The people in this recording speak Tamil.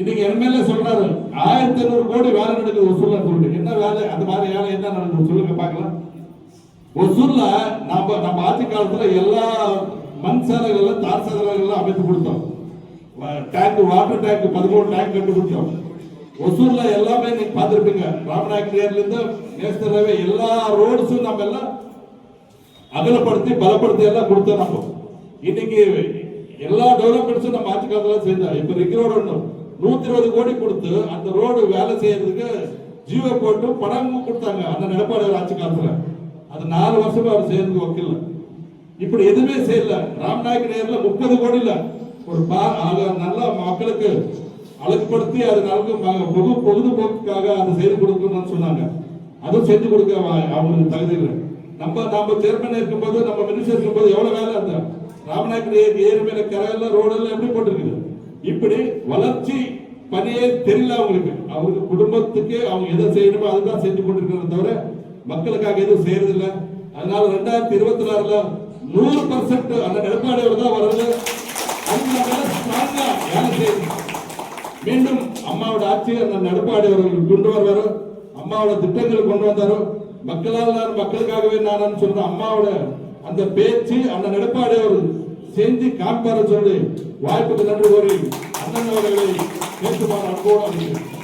இன்னைக்கு எம்எல்ஏ சொல்றாரு. ஆயிரத்தி ஐநூறு கோடி வேலை நடக்குது ஒசூர்ல சொல்லிட்டு. என்ன வேலை? அந்த மாதிரி வேலை என்ன நடக்குது சொல்லுங்க பார்க்கலாம். ஒசூர்ல நம்ம நம்ம ஆட்சி காலத்துல எல்லா மண் சாலைகள்ல தார் சாலைகள்லாம் அமைத்து கொடுத்தோம். டேங்க் வாட்டர் டேங்க் பதிமூணு டேங்க் கட்டு கொடுத்தோம் ஒசூர்ல எல்லாமே நீங்க பார்த்துருப்பீங்க. ராமநாயக் நேர்ல இருந்து நேஷனல் ஹைவே எல்லா ரோட்ஸும் நம்ம எல்லாம் அகலப்படுத்தி பலப்படுத்தி எல்லாம் கொடுத்தோம் நம்ம. இன்னைக்கு எல்லா டெவலப்மெண்ட்ஸும் நம்ம ஆட்சி காலத்துல செய்தோம். இப்ப ரிக் ரோடு ஒன்று நூத்தி இருபது கோடி கொடுத்து அந்த ரோடு வேலை செய்யறதுக்கு ஜீவ போட்டு பணமும் கொடுத்தாங்க அந்த நிலப்பாடு ஆட்சி காலத்துல. அது நாலு வருஷமா அவர் செய்யறதுக்கு வக்கீல். இப்படி எதுவுமே செய்யல. ராம்நாயக் நேரில் முப்பது கோடி இல்ல. ஒரு பா அது நல்லா மக்களுக்கு அழகுபடுத்தி அது நல்ல ம- பொது பொழுதுபோக்குக்காக அதை செய்து கொடுக்கணும்னு சொன்னாங்க. அதுவும் செஞ்சு கொடுக்க அவங்களுக்கு தகுதி இல்லை. நம்ம நம்ம சேர்மன் இருக்கும்போது நம்ம மினிஸ்டர் இருக்கும்போது எவ்வளவு வேலை இருந்தா ராமநாயக் நேர் ஏரி மேல கரையெல்லாம் ரோடெல்லாம் எப்படி போட்டிருக்குது? இப்படி வளர்ச்சி பணியே தெரியல அவங்களுக்கு. அவங்க குடும்பத்துக்கு அவங்க எதை செய்யணுமோ அதுதான் செஞ்சு கொண்டிருக்கிறத தவிர மக்களுக்காக எதுவும் செய்யறது இல்ல அதனால ரெண்டாயிரத்தி இருபத்தி நாலுல நூறு பர்சன்ட் அந்த எடப்பாடியோட தான் வர்றது வேலை ஸ்ட்ராங்கா மீண்டும் அம்மாவோட ஆட்சி அந்த எடப்பாடி அவர்கள் கொண்டு வருவாரு. அம்மாவோட திட்டங்கள் கொண்டு வந்தாரு. மக்களால் நான் மக்களுக்காகவே நான் சொல்ற அம்மாவோட அந்த பேச்சு அந்த எடப்பாடி அவர் செஞ்சு காண்பார சொல்லி வாய்ப்புக்கு நன்றி கோரி அண்ணன் அவர்களை பேசுமாறு அன்போடு அழைக்கிறேன்.